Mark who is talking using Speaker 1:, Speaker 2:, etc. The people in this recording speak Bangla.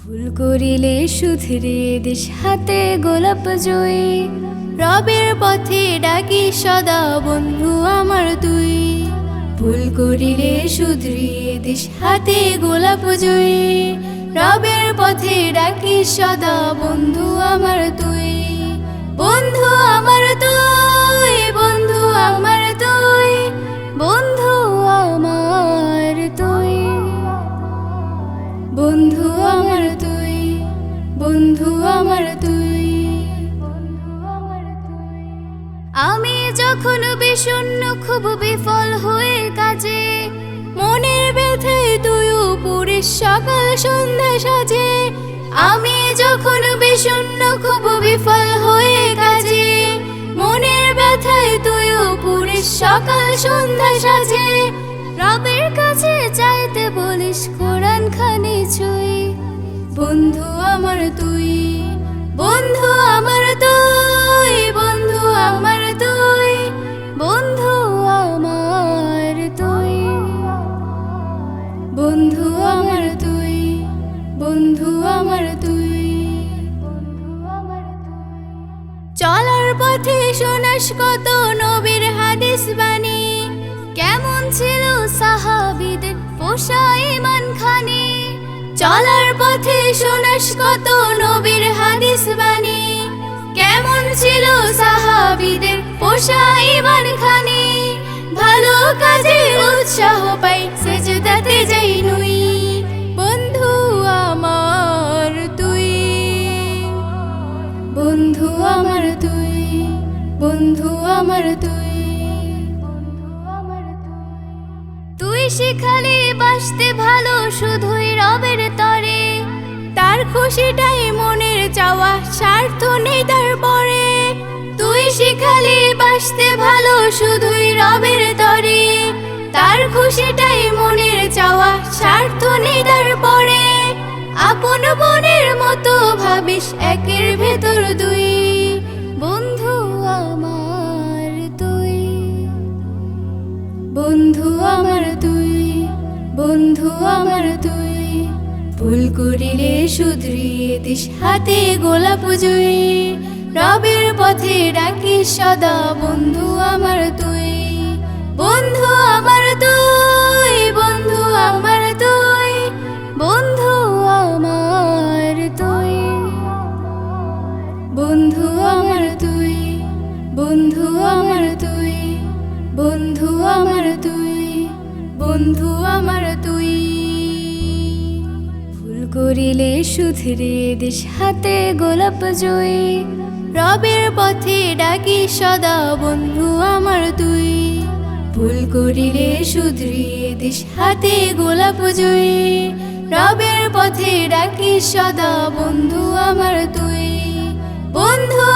Speaker 1: ভুল করিলে সুধরে দিস হাতে গোলাপ জয়ী। রবের পথে ডাকি সদা বন্ধু আমার তুই। ভুল করিলে সুধরে দিস হাতে গোলাপ জয়ী। রবের পথে ডাকি সদা বন্ধু আমার তুই। বন্ধু আমি যখন বিষণ্ণ, খুব বিফল হয়ে কাজে, মনের ব্যথে তুই উপরে সকাল সন্ধ্যা সাজে, আমি যখন বিষণ্ণ, খুব বিফল হয়ে কাজে, মনের ব্যথায় তুই উপরে সকাল সন্ধ্যা সাজে, রবের বন্ধু আমার তুই, বন্ধু আমার তুই। চলার পথে শোনাস কত নবীর হাদিস বাণী। কেমন ছিল সাহাবিদের পোষা ইমান খানি চলার পথে শোনাস কত নবীর হাদিস বাণী। কেমন ছিল সাহাবিদের পোষা ইমান খানি ভালো কাজে উৎসাহ পাই আমার তুই। তুই শিখালি বাসতে ভালো শুধুই রবের তরে। তার খুশিটাই মনের চাওয়া, স্বার্থ নেই তার পরে। তুই শিখালি বাসতে ভালো শুধুই রবের তরে। তার খুশিটাই মনের চাওয়া, স্বার্থ নেই তার পরে। আপন বোনের মতো ভাবিস একের ভেতর দুই। বন্ধু আমার তুই, ভুল করিলে শুধরিয়ে দিস হাতে গোলাপ জয়ী রবের পথে ডাকিস সদা বন্ধু আমার তুই বন্ধু আমার তুই। ভুল করিলে শুধরে দিস হাতে গোলাপ জয়ী রবের পথে ডাকি সদা বন্ধু আমার তুই। ভুল করিলে শুধরিয়ে দিস হাতে গোলাপ জয়ী রবের পথে ডাকি সদা বন্ধু আমার তুই। বন্ধু